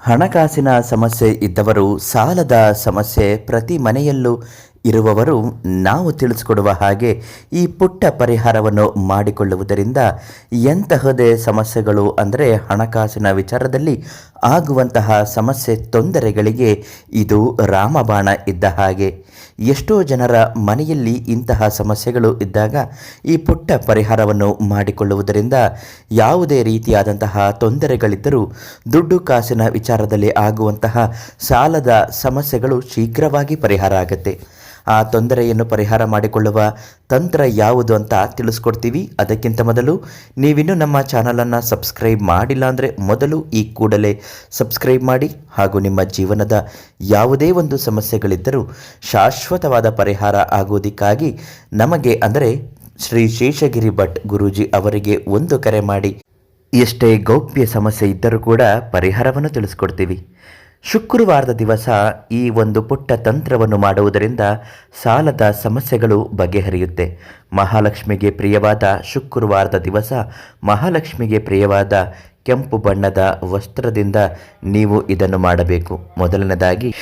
ಹಣಕಾಸಿನ ಸಮಸ್ಯೆ ಇದ್ದವರು ಸಾಲದ ಸಮಸ್ಯೆ ಪ್ರತಿ ಮನೆಯಲ್ಲೂ ಇರುವವರು ನಾವು ತಿಳಿಸಿಕೊಡುವ ಹಾಗೆ ಈ ಪುಟ್ಟ ಪರಿಹಾರವನ್ನು ಮಾಡಿಕೊಳ್ಳುವುದರಿಂದ ಎಂತಹದೇ ಸಮಸ್ಯೆಗಳು ಅಂದರೆ ಹಣಕಾಸಿನ ವಿಚಾರದಲ್ಲಿ ಆಗುವಂತಹ ಸಮಸ್ಯೆ ತೊಂದರೆಗಳಿಗೆ ಇದು ರಾಮಬಾಣ ಇದ್ದ ಹಾಗೆ. ಎಷ್ಟೋ ಜನರ ಮನೆಯಲ್ಲಿ ಇಂತಹ ಸಮಸ್ಯೆಗಳು ಇದ್ದಾಗ ಈ ಪುಟ್ಟ ಪರಿಹಾರವನ್ನು ಮಾಡಿಕೊಳ್ಳುವುದರಿಂದ ಯಾವುದೇ ರೀತಿಯಾದಂತಹ ತೊಂದರೆಗಳಿದ್ದರೂ ದುಡ್ಡು ಕಾಸಿನ ವಿಚಾರದಲ್ಲಿ ಆಗುವಂತಹ ಸಾಲದ ಸಮಸ್ಯೆಗಳು ಶೀಘ್ರವಾಗಿ ಪರಿಹಾರ ಆಗುತ್ತೆ. ಆ ತೊಂದರೆಯನ್ನು ಪರಿಹಾರ ಮಾಡಿಕೊಳ್ಳುವ ತಂತ್ರ ಯಾವುದು ಅಂತ ತಿಳಿಸ್ಕೊಡ್ತೀವಿ. ಅದಕ್ಕಿಂತ ಮೊದಲು ನೀವಿನ್ನೂ ನಮ್ಮ ಚಾನಲನ್ನು ಸಬ್ಸ್ಕ್ರೈಬ್ ಮಾಡಿಲ್ಲ ಅಂದರೆ ಮೊದಲು ಈ ಕೂಡಲೇ ಸಬ್ಸ್ಕ್ರೈಬ್ ಮಾಡಿ ಹಾಗೂ ನಿಮ್ಮ ಜೀವನದ ಯಾವುದೇ ಒಂದು ಸಮಸ್ಯೆಗಳಿದ್ದರೂ ಶಾಶ್ವತವಾದ ಪರಿಹಾರ ಆಗುವುದಕ್ಕಾಗಿ ನಮಗೆ ಅಂದರೆ ಶ್ರೀ ಶೇಷಗಿರಿ ಭಟ್ ಗುರೂಜಿ ಅವರಿಗೆ ಒಂದು ಕರೆ ಮಾಡಿ, ಎಷ್ಟೇ ಗೌಪ್ಯ ಸಮಸ್ಯೆ ಇದ್ದರೂ ಕೂಡ ಪರಿಹಾರವನ್ನು ತಿಳಿಸ್ಕೊಡ್ತೀವಿ. ಶುಕ್ರವಾರದ ದಿವಸ ಈ ಒಂದು ಪುಟ್ಟ ತಂತ್ರವನ್ನು ಮಾಡುವುದರಿಂದ ಸಾಲದ ಸಮಸ್ಯೆಗಳು ಬಗೆಹರಿಯುತ್ತೆ. ಮಹಾಲಕ್ಷ್ಮಿಗೆ ಪ್ರಿಯವಾದ ಶುಕ್ರವಾರದ ದಿವಸ ಮಹಾಲಕ್ಷ್ಮಿಗೆ ಪ್ರಿಯವಾದ ಕೆಂಪು ಬಣ್ಣದ ವಸ್ತ್ರದಿಂದ ನೀವು ಇದನ್ನು ಮಾಡಬೇಕು. ಮೊದಲನೇದಾಗಿ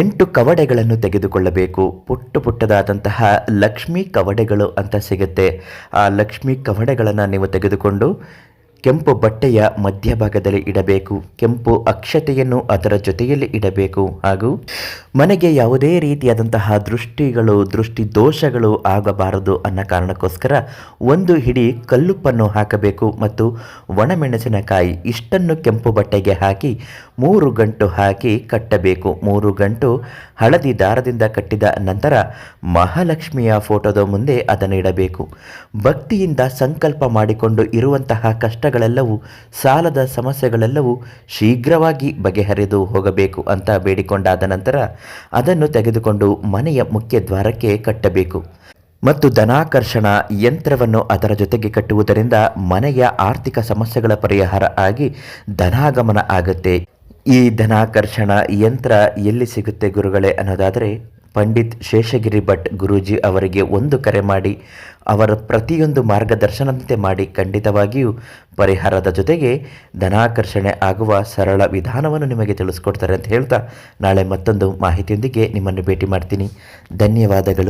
ಎಂಟು ಕವಡೆಗಳನ್ನು ತೆಗೆದುಕೊಳ್ಳಬೇಕು. ಪುಟ್ಟು ಪುಟ್ಟದಾದಂತಹ ಲಕ್ಷ್ಮೀ ಕವಡೆಗಳು ಅಂತ ಸಿಗುತ್ತೆ. ಆ ಲಕ್ಷ್ಮೀ ಕವಡೆಗಳನ್ನು ನೀವು ತೆಗೆದುಕೊಂಡು ಕೆಂಪು ಬಟ್ಟೆಯ ಮಧ್ಯಭಾಗದಲ್ಲಿ ಇಡಬೇಕು. ಕೆಂಪು ಅಕ್ಷತೆಯನ್ನು ಅದರ ಜೊತೆಯಲ್ಲಿ ಇಡಬೇಕು. ಹಾಗೂ ಮನೆಗೆ ಯಾವುದೇ ರೀತಿಯಾದಂತಹ ದೃಷ್ಟಿಗಳು, ದೃಷ್ಟಿ ದೋಷಗಳು ಆಗಬಾರದು ಅನ್ನೋ ಕಾರಣಕ್ಕೋಸ್ಕರ ಒಂದು ಹಿಡಿ ಕಲ್ಲುಪ್ಪನ್ನು ಹಾಕಬೇಕು ಮತ್ತು ಒಣಮೆಣಸಿನಕಾಯಿ ಇಷ್ಟನ್ನು ಕೆಂಪು ಬಟ್ಟೆಗೆ ಹಾಕಿ ಮೂರು ಗಂಟು ಹಾಕಿ ಕಟ್ಟಬೇಕು. ಮೂರು ಗಂಟು ಹಳದಿ ದಾರದಿಂದ ಕಟ್ಟಿದ ನಂತರ ಮಹಾಲಕ್ಷ್ಮಿಯ ಫೋಟೋದ ಮುಂದೆ ಅದನ್ನು ಇಡಬೇಕು. ಭಕ್ತಿಯಿಂದ ಸಂಕಲ್ಪ ಮಾಡಿಕೊಂಡು ಇರುವಂತಹ ಕಷ್ಟಗಳೆಲ್ಲವೂ ಸಾಲದ ಸಮಸ್ಯೆಗಳೆಲ್ಲವೂ ಶೀಘ್ರವಾಗಿ ಬಗೆಹರಿದು ಹೋಗಬೇಕು ಅಂತ ಬೇಡಿಕೊಂಡಾದ ನಂತರ ಅದನ್ನು ತೆಗೆದುಕೊಂಡು ಮನೆಯ ಮುಖ್ಯ ದ್ವಾರಕ್ಕೆ ಕಟ್ಟಬೇಕು. ಮತ್ತು ಧನಾಕರ್ಷಣ ಯಂತ್ರವನ್ನು ಅದರ ಜೊತೆಗೆ ಕಟ್ಟುವುದರಿಂದ ಮನೆಯ ಆರ್ಥಿಕ ಸಮಸ್ಯೆಗಳ ಪರಿಹಾರ ಆಗಿ ಧನಾಗಮನ ಆಗುತ್ತೆ. ಈ ಧನಾಕರ್ಷಣ ಯಂತ್ರ ಎಲ್ಲಿ ಸಿಗುತ್ತೆ ಗುರುಗಳೇ ಅನ್ನೋದಾದರೆ ಪಂಡಿತ್ ಶೇಷಗಿರಿ ಭಟ್ ಗುರೂಜಿ ಅವರಿಗೆ ಒಂದು ಕರೆ ಮಾಡಿ, ಅವರ ಪ್ರತಿಯೊಂದು ಮಾರ್ಗದರ್ಶನದಂತೆ ಮಾಡಿ ಖಂಡಿತವಾಗಿಯೂ ಪರಿಹಾರದ ಜೊತೆಗೆ ಧನಾಕರ್ಷಣೆ ಆಗುವ ಸರಳ ವಿಧಾನವನ್ನು ನಿಮಗೆ ತಿಳಿಸ್ಕೊಡ್ತಾರೆ ಅಂತ ಹೇಳ್ತಾ ನಾಳೆ ಮತ್ತೊಂದು ಮಾಹಿತಿಯೊಂದಿಗೆ ನಿಮ್ಮನ್ನು ಭೇಟಿ ಮಾಡ್ತೀನಿ. ಧನ್ಯವಾದಗಳು.